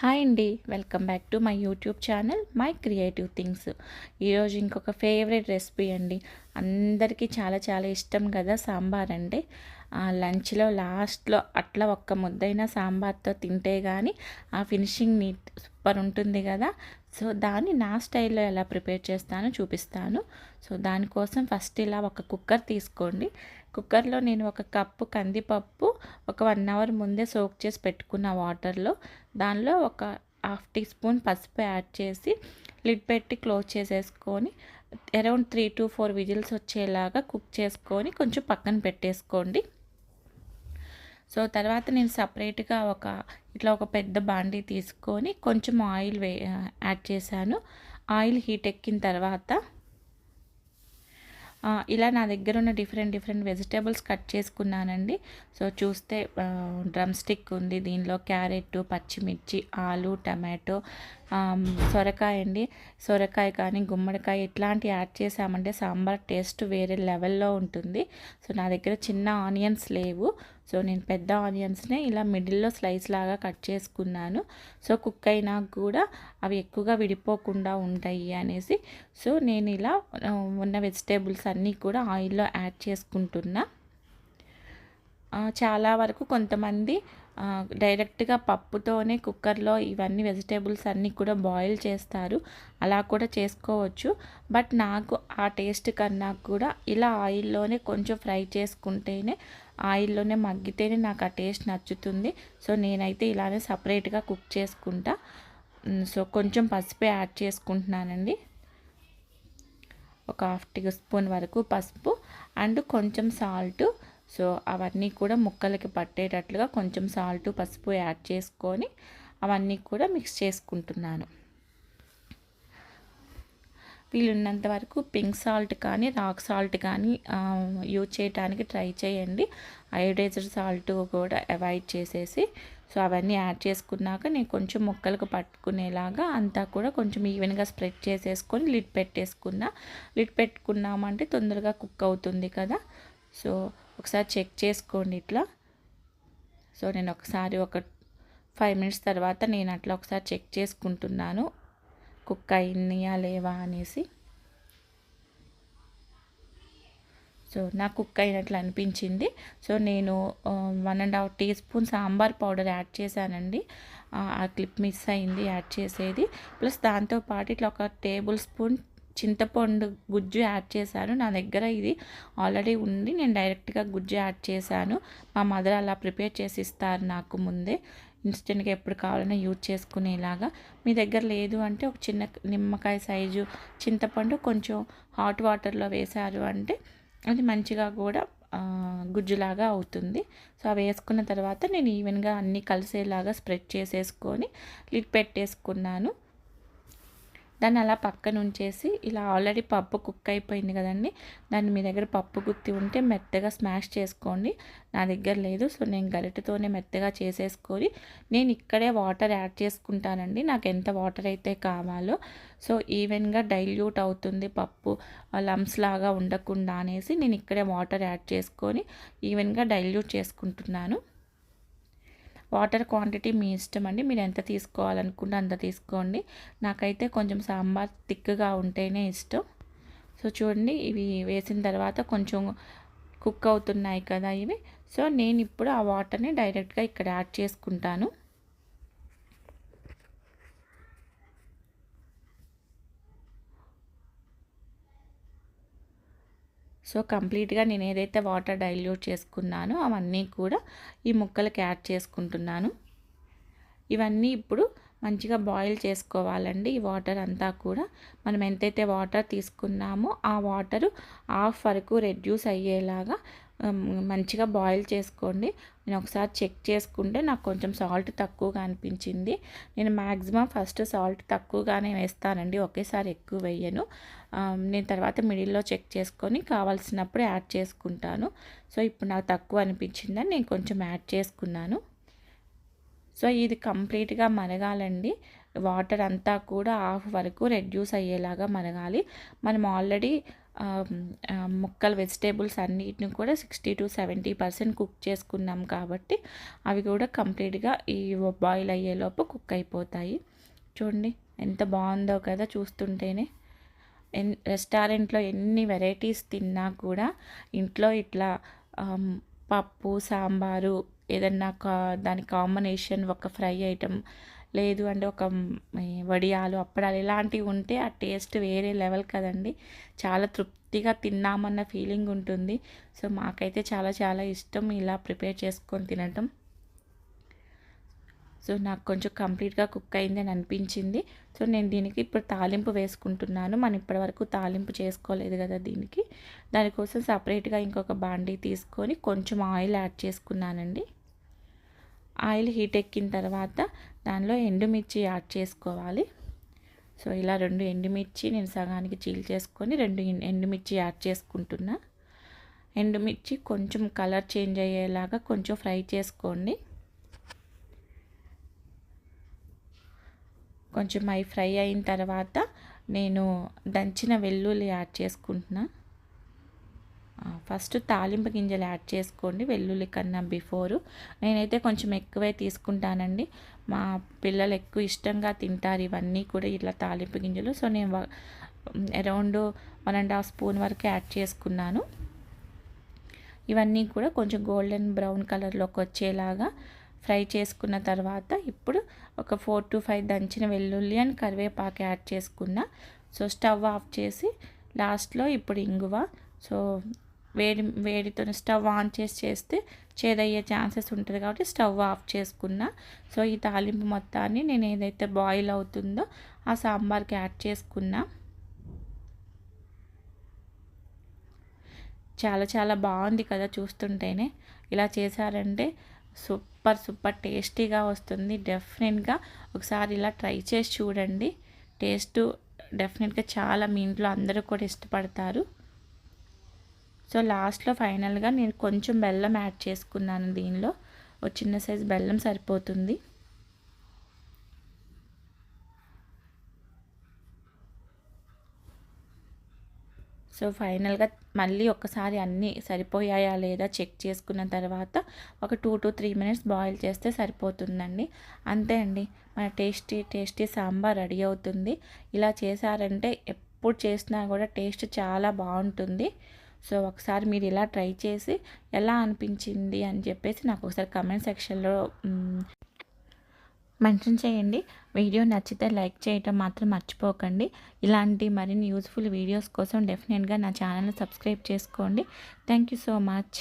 Hi అండి welcome back to my YouTube channel my creative things. ఈరోజు ఇంకొక favourite recipe అండి. అందరికీ చాలా చాలా ఇష్టం కదా సాంబార్ అంటే. లంచ్లో లాస్ట్లో అట్లా ఒక్క ముద్దైన సాంబార్తో తింటే కానీ ఆ ఫినిషింగ్ నీట్ సూపర్ ఉంటుంది కదా. సో దాన్ని నా స్టైల్లో ఎలా ప్రిపేర్ చేస్తానో చూపిస్తాను. సో దానికోసం ఫస్ట్ ఇలా ఒక కుక్కర్ తీసుకోండి. కుక్కర్లో నేను ఒక కప్పు కందిపప్పు ఒక వన్ అవర్ ముందే సోక్ చేసి పెట్టుకున్న వాటర్లో దానిలో ఒక హాఫ్ టీ స్పూన్ పసుపు యాడ్ చేసి లిడ్ పెట్టి క్లోజ్ చేసేసుకొని around three to four whistles వచ్చేలాగా కుక్ చేసుకొని కొంచెం పక్కన పెట్టేసుకోండి. సో తర్వాత నేను సపరేట్గా ఒక ఇట్లా ఒక పెద్ద బాండీ తీసుకొని కొంచెం ఆయిల్ వే యాడ్ చేశాను. ఆయిల్ హీట్ ఎక్కిన తర్వాత ఇలా నా దగ్గర ఉన్న డిఫరెంట్ డిఫరెంట్ వెజిటేబుల్స్ కట్ చేసుకున్నానండి. సో చూస్తే డ్రమ్ స్టిక్ ఉంది. దీనిలో క్యారెట్ పచ్చిమిర్చి ఆలు టమాటో సొరకాయ అండి. సొరకాయ కానీ గుమ్మడికాయ ఇట్లాంటి యాడ్ చేసామంటే సాంబార్ టేస్ట్ వేరే లెవెల్లో ఉంటుంది. సో నా దగ్గర చిన్న ఆనియన్స్ లేవు. సో నేను పెద్ద ఆనియన్స్నే ఇలా మిడిల్లో స్లైస్ లాగా కట్ చేసుకున్నాను. సో కుక్ అయినా కూడా అవి ఎక్కువగా విడిపోకుండా ఉంటాయి అనేసి. సో నేను ఇలా ఉన్న వెజిటేబుల్స్ అన్నీ కూడా ఆయిల్లో యాడ్ చేసుకుంటున్నా. చాలా వరకు కొంతమంది డైరెక్ట్గా పప్పుతోనే కుక్కర్లో ఇవన్నీ వెజిటేబుల్స్ అన్నీ కూడా బాయిల్ చేస్తారు. అలా కూడా చేసుకోవచ్చు. బట్ నాకు ఆ టేస్ట్ కన్నా కూడా ఇలా ఆయిల్లోనే కొంచెం ఫ్రై చేసుకుంటేనే ఆయిల్లోనే మగ్గితేనే నాకు ఆ టేస్ట్ నచ్చుతుంది. సో నేనైతే ఇలానే సపరేట్గా కుక్ చేసుకుంటా. సో కొంచెం పసుపు యాడ్ చేసుకుంటున్నానండి. ఒక హాఫ్ టీ స్పూన్ వరకు పసుపు అండ్ కొంచెం సాల్ట్. సో అవన్నీ కూడా ముక్కలకి పట్టేటట్లుగా కొంచెం సాల్ట్ పసుపు యాడ్ చేసుకొని అవన్నీ కూడా మిక్స్ చేసుకుంటున్నాను. వీలున్నంత వరకు పింక్ సాల్ట్ కానీ రాక్ సాల్ట్ కానీ యూజ్ చేయడానికి ట్రై చేయండి. అయోడైజర్ సాల్ట్ కూడా అవాయిడ్ చేసేసి సో అవన్నీ యాడ్ చేసుకున్నాక నేను కొంచెం ముక్కలకు పట్టుకునేలాగా అంతా కూడా కొంచెం ఈవెన్గా స్ప్రెడ్ చేసేసుకొని లిడ్ పెట్టేసుకున్నా. లిడ్ పెట్టుకున్నామంటే తొందరగా కుక్ అవుతుంది కదా. సో ఒకసారి చెక్ చేసుకోండి ఇట్లా. సో నేను ఒకసారి ఒక ఫైవ్ మినిట్స్ తర్వాత నేను అట్లా ఒకసారి చెక్ చేసుకుంటున్నాను. కుక్ అయినాయా లేవా అనేసి. సో నాకు కుక్ అయినట్లు అనిపించింది. సో నేను one and half teaspoon sambar powder add చేశానండి. ఆ క్లిప్ మిస్ అయింది యాడ్ చేసేది. ప్లస్ దాంతోపాటు ఇట్లా ఒక టేబుల్ స్పూన్ చింతపండు గుజ్జు యాడ్ చేశాను. నా దగ్గర ఇది ఆల్రెడీ ఉంది. నేను డైరెక్ట్గా గుజ్జు యాడ్ చేశాను. మా మదర్ అలా ప్రిపేర్ చేసి ఇస్తారు నాకు ముందే. ఇన్స్టెంట్గా ఎప్పుడు కావాలన్నా యూజ్ చేసుకునేలాగా. మీ దగ్గర లేదు అంటే ఒక చిన్న నిమ్మకాయ సైజు చింతపండు కొంచెం హాట్ వాటర్లో వేశారు అంటే అది మంచిగా కూడా గుజ్జులాగా అవుతుంది. సో అవి వేసుకున్న తర్వాత నేను ఈవెన్గా అన్నీ కలిసేలాగా స్ప్రెడ్ చేసేసుకొని లిడ్ పెట్టేసుకున్నాను. దాన్ని అలా పక్కన ఉంచేసి ఇలా ఆల్రెడీ పప్పు కుక్ అయిపోయింది కదండి. దాన్ని మీ దగ్గర పప్పు గుత్తి ఉంటే మెత్తగా స్మాష్ చేసుకోండి. నా దగ్గర లేదు సో నేను గరిటతోనే మెత్తగా చేసేసుకొని నేను ఇక్కడే వాటర్ యాడ్ చేసుకుంటానండి. నాకు ఎంత వాటర్ అయితే కావాలో. సో ఈవెన్గా డైల్యూట్ అవుతుంది పప్పు లమ్స్ లాగా ఉండకుండా అనేసి నేను ఇక్కడే వాటర్ యాడ్ చేసుకొని ఈవెన్గా డైల్యూట్ చేసుకుంటున్నాను. వాటర్ క్వాంటిటీ మీ ఇష్టం అండి. మీరు ఎంత తీసుకోవాలనుకుంటే అంత తీసుకోండి. నాకైతే కొంచెం సాంబార్ థిక్గా ఉంటేనే ఇష్టం. సో చూడండి ఇవి వేసిన తర్వాత కొంచెం కుక్ అవుతున్నాయి కదా ఇవి. సో నేను ఇప్పుడు ఆ వాటర్ని డైరెక్ట్గా ఇక్కడ యాడ్ చేసుకుంటాను. సో కంప్లీట్గా నేను ఏదైతే వాటర్ డైల్యూట్ చేసుకున్నానో అవన్నీ కూడా ఈ ముక్కలకి యాడ్ చేసుకుంటున్నాను. ఇవన్నీ ఇప్పుడు మంచిగా బాయిల్ చేసుకోవాలండి. ఈ వాటర్ అంతా కూడా మనం ఎంతైతే వాటర్ తీసుకున్నామో ఆ వాటర్ హాఫ్ వరకు రెడ్యూస్ అయ్యేలాగా మంచిగా బాయిల్ చేసుకోండి. నేను ఒకసారి చెక్ చేసుకుంటే నాకు కొంచెం సాల్ట్ తక్కువగా అనిపించింది. నేను మ్యాక్సిమం ఫస్ట్ సాల్ట్ తక్కువగానే వేస్తానండి. ఒకేసారి ఎక్కువ వేయను. నేను తర్వాత మిడిల్లో చెక్ చేసుకొని కావాల్సినప్పుడు యాడ్ చేసుకుంటాను. సో ఇప్పుడు నాకు తక్కువ అనిపించిందని నేను కొంచెం యాడ్ చేసుకున్నాను. సో ఇది కంప్లీట్గా మరగాలండి. వాటర్ అంతా కూడా హాఫ్ వరకు రెడ్యూస్ అయ్యేలాగా మరగాలి. మనం ఆల్రెడీ ముక్కలు వెజిటేబుల్స్ అన్నిటిని కూడా sixty to seventy percent cook చేసుకున్నాం కాబట్టి అవి కూడా కంప్లీట్గా ఈ బాయిల్ అయ్యేలోపు కుక్ అయిపోతాయి. చూడండి ఎంత బాగుందో కదా చూస్తుంటేనే. ఎన్ రెస్టారెంట్లో ఎన్ని వెరైటీస్ తిన్నా కూడా ఇంట్లో ఇట్లా పప్పు సాంబారు ఏదన్నా కా దాని కాంబినేషన్ ఒక ఫ్రై ఐటమ్ లేదు అంటే ఒక వడియాలు అప్పడాలు ఇలాంటివి ఉంటే ఆ టేస్ట్ వేరే లెవెల్ కదండి. చాలా తృప్తిగా తిన్నామన్న ఫీలింగ్ ఉంటుంది. సో మాకైతే చాలా చాలా ఇష్టం ఇలా ప్రిపేర్ చేసుకొని తినటం. సో నాకు కొంచెం కంప్లీట్గా కుక్ అయింది అని అనిపించింది. సో నేను దీనికి ఇప్పుడు తాలింపు వేసుకుంటున్నాను. మనం ఇప్పటివరకు తాలింపు చేసుకోలేదు కదా దీనికి. దానికోసం సపరేట్గా ఇంకొక బాండీ తీసుకొని కొంచెం ఆయిల్ యాడ్ చేసుకున్నానండి. ఆయిల్ హీట్ ఎక్కిన తర్వాత దానిలో ఎండుమిర్చి యాడ్ చేసుకోవాలి. సో ఇలా రెండు ఎండుమిర్చి నేను సగానికి చీల్ చేసుకొని రెండు ఎండుమిర్చి యాడ్ చేసుకుంటున్నా. ఎండుమిర్చి కొంచెం కలర్ చేంజ్ అయ్యేలాగా కొంచెం ఫ్రై చేసుకోండి. కొంచెం అవి ఫ్రై అయిన తర్వాత నేను దంచిన వెల్లుల్లి యాడ్ చేసుకుంటున్నా. ఫస్ట్ తాలింపు గింజలు యాడ్ చేసుకోండి వెల్లుల్లి కన్నా బిఫోరు నేనైతే కొంచెం ఎక్కువే తీసుకుంటానండి. మా పిల్లలు ఎక్కువ ఇష్టంగా తింటారు ఇవన్నీ కూడా ఇట్లా తాలింపు గింజలు. సో నేను around one and half spoon వరకు యాడ్ చేసుకున్నాను. ఇవన్నీ కూడా కొంచెం గోల్డెన్ బ్రౌన్ కలర్లోకి వచ్చేలాగా ఫ్రై చేసుకున్న తర్వాత ఇప్పుడు ఒక ఫోర్ టు ఫైవ్ దంచిన వెల్లుల్లి అని కరివేపాకు యాడ్ చేసుకున్న. సో స్టవ్ ఆఫ్ చేసి లాస్ట్లో ఇప్పుడు ఇంగువ. సో వేడి వేడితో స్టవ్ ఆన్ చేసి చేస్తే చేదయ్యే ఛాన్సెస్ ఉంటుంది కాబట్టి స్టవ్ ఆఫ్ చేసుకున్న. సో ఈ తాలింపు మొత్తాన్ని నేను ఏదైతే బాయిల్ అవుతుందో ఆ సాంబార్కి యాడ్ చేసుకున్నా. చాలా చాలా బాగుంది కదా చూస్తుంటేనే. ఇలా చేశారంటే సూపర్ సూపర్ టేస్టీగా వస్తుంది. డెఫినెట్గా ఒకసారి ఇలా ట్రై చేసి చూడండి. టేస్ట్ డెఫినెట్గా చాలా మీ ఇంట్లో అందరూ కూడా ఇష్టపడతారు. సో లాస్ట్లో ఫైనల్గా నేను కొంచెం బెల్లం యాడ్ చేసుకున్నాను దీనిలో. ఒక చిన్న సైజు బెల్లం సరిపోతుంది. సో ఫైనల్గా మళ్ళీ ఒక్కసారి అన్నీ సరిపోయాయా లేదా చెక్ చేసుకున్న తర్వాత ఒక two to three minutes boil చేస్తే సరిపోతుందండి. అంతే అండి మన టేస్టీ టేస్టీ సాంబార్ రెడీ అవుతుంది. ఇలా చేశారంటే ఎప్పుడు చేసినా కూడా టేస్ట్ చాలా బాగుంటుంది. సో ఒకసారి మీరు ఇలా ట్రై చేసి ఎలా అనిపించింది అని చెప్పేసి నాకు ఒకసారి కమెంట్ సెక్షన్లో మెన్షన్ చేయండి. వీడియో నచ్చితే లైక్ చేయటం మాత్రం మర్చిపోకండి. ఇలాంటి మరిన్ని యూస్ఫుల్ వీడియోస్ కోసం డెఫినెట్గా నా ఛానల్ని సబ్స్క్రైబ్ చేసుకోండి. Thank you so much.